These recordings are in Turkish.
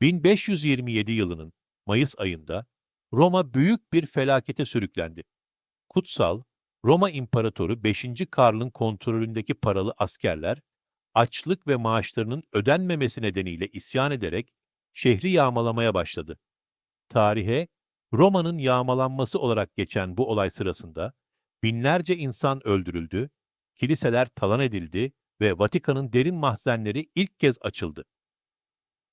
1527 yılının Mayıs ayında Roma büyük bir felakete sürüklendi. Kutsal, Roma İmparatoru 5. Karl'ın kontrolündeki paralı askerler, açlık ve maaşlarının ödenmemesi nedeniyle isyan ederek şehri yağmalamaya başladı. Tarihe Roma'nın yağmalanması olarak geçen bu olay sırasında binlerce insan öldürüldü, kiliseler talan edildi ve Vatikan'ın derin mahzenleri ilk kez açıldı.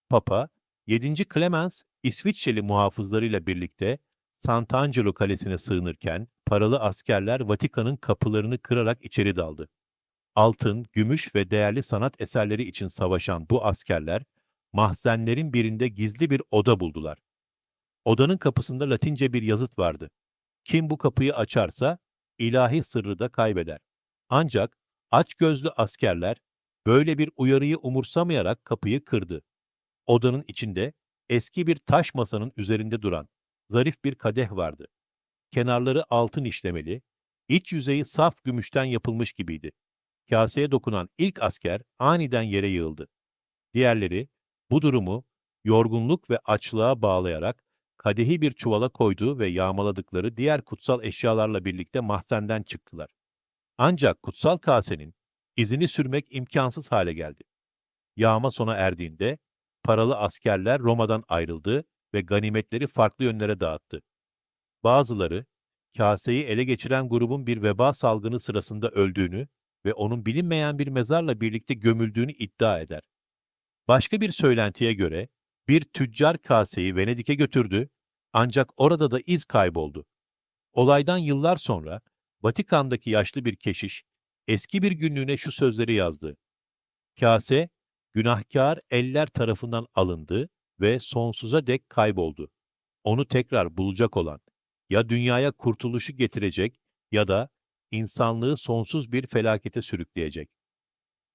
Papa, 7. Clemens, İsviçreli muhafızlarıyla birlikte Sant'Angelo Kalesi'ne sığınırken paralı askerler Vatikan'ın kapılarını kırarak içeri daldı. Altın, gümüş ve değerli sanat eserleri için savaşan bu askerler, mahzenlerin birinde gizli bir oda buldular. Odanın kapısında Latince bir yazıt vardı. Kim bu kapıyı açarsa ilahi sırrı da kaybeder. Ancak açgözlü askerler böyle bir uyarıyı umursamayarak kapıyı kırdı. Odanın içinde eski bir taş masanın üzerinde duran zarif bir kadeh vardı. Kenarları altın işlemeli, iç yüzeyi saf gümüşten yapılmış gibiydi. Kaseye dokunan ilk asker aniden yere yığıldı. Diğerleri bu durumu yorgunluk ve açlığa bağlayarak kadehi bir çuvala koydu ve yağmaladıkları diğer kutsal eşyalarla birlikte mahzenden çıktılar. Ancak kutsal kasenin izini sürmek imkansız hale geldi. Yağma sona erdiğinde paralı askerler Roma'dan ayrıldı ve ganimetleri farklı yönlere dağıttı. Bazıları kaseyi ele geçiren grubun bir veba salgını sırasında öldüğünü ve onun bilinmeyen bir mezarla birlikte gömüldüğünü iddia eder. Başka bir söylentiye göre bir tüccar kaseyi Venedik'e götürdü ancak orada da iz kayboldu. Olaydan yıllar sonra Vatikan'daki yaşlı bir keşiş eski bir günlüğüne şu sözleri yazdı. Kase günahkar eller tarafından alındı ve sonsuza dek kayboldu. Onu tekrar bulacak olan ya dünyaya kurtuluşu getirecek ya da insanlığı sonsuz bir felakete sürükleyecek.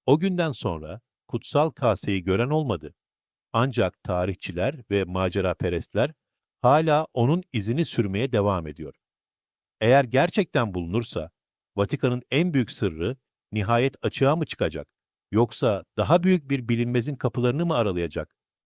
O günden sonra kutsal kaseyi gören olmadı. Ancak tarihçiler ve maceraperestler hala onun izini sürmeye devam ediyor. Eğer gerçekten bulunursa Vatikan'ın en büyük sırrı nihayet açığa mı çıkacak? Yoksa daha büyük bir bilinmezin kapılarını mı aralayacak?